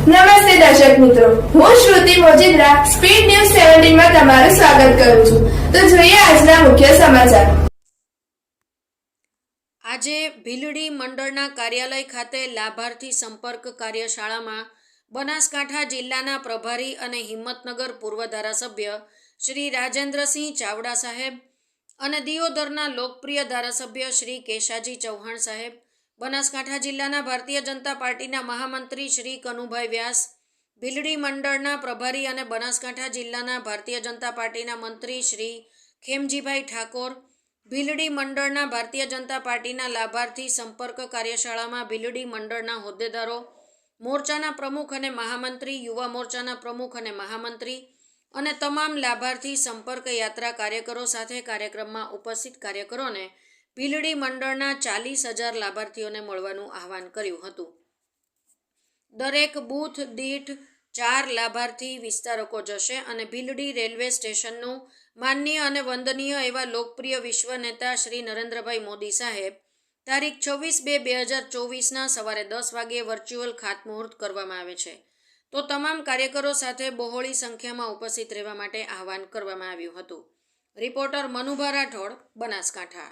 નમસ્તે દર્શક મિત્રો. હું શ્રુતિ મોજીદ્રા, સ્પીડ ન્યૂઝ સેવન્ટીનમાં તમારું સ્વાગત કરું છું. તો જોઈએ આજના મુખ્ય સમાચાર. આજે ભીલડી મંડળના કાર્યાલય ખાતે લાભાર્થી સંપર્ક કાર્યશાળામાં બનાસકાંઠા જિલ્લાના પ્રભારી અને હિંમતનગર પૂર્વ ધારાસભ્ય શ્રી રાજેન્દ્રસિંહ ચાવડા સાહેબ અને દિયોદરના લોકપ્રિય ધારાસભ્ય શ્રી કેશાજી ચૌહાણ સાહેબ બનાસકાંઠા જિલ્લાના ભારતીય જનતા પાર્ટીના મહામંત્રી શ્રી કનુભાઈ વ્યાસ, ભીલડી મંડળના પ્રભારી અને બનાસકાંઠા જિલ્લાના ભારતીય જનતા પાર્ટીના મંત્રી શ્રી ખેમજીભાઈ ઠાકોર, ભીલડી મંડળના ભારતીય જનતા પાર્ટીના લાભાર્થી સંપર્ક કાર્યશાળામાં ભીલડી મંડળના હોદ્દેદારો, મોરચાના પ્રમુખ અને મહામંત્રી, યુવા મોરચાના પ્રમુખ અને મહામંત્રી અને તમામ લાભાર્થી સંપર્ક યાત્રા કાર્યકરો સાથે કાર્યક્રમમાં ઉપસ્થિત કાર્યકરોને ભીલડી મંડળના ચાલીસ હજાર લાભાર્થીઓને મળવાનું આહવાન કર્યું હતું. દરેક બૂથ દીઠ ચાર લાભાર્થી વિસ્તારકો જશે અને ભીલડી રેલવે સ્ટેશનનું માનનીય અને વંદનીય એવા લોકપ્રિય વિશ્વ નેતા શ્રી નરેન્દ્રભાઈ મોદી સાહેબ તારીખ છવ્વીસ બે બે હજાર ચોવીસના સવારે દસ વાગ્યે વર્ચ્યુઅલ ખાતમુહૂર્ત કરવામાં આવે છે. તો તમામ કાર્યકરો સાથે બહોળી સંખ્યામાં ઉપસ્થિત રહેવા માટે આહવાન કરવામાં આવ્યું હતું. રિપોર્ટર મનુભા રાઠોડ, બનાસકાંઠા.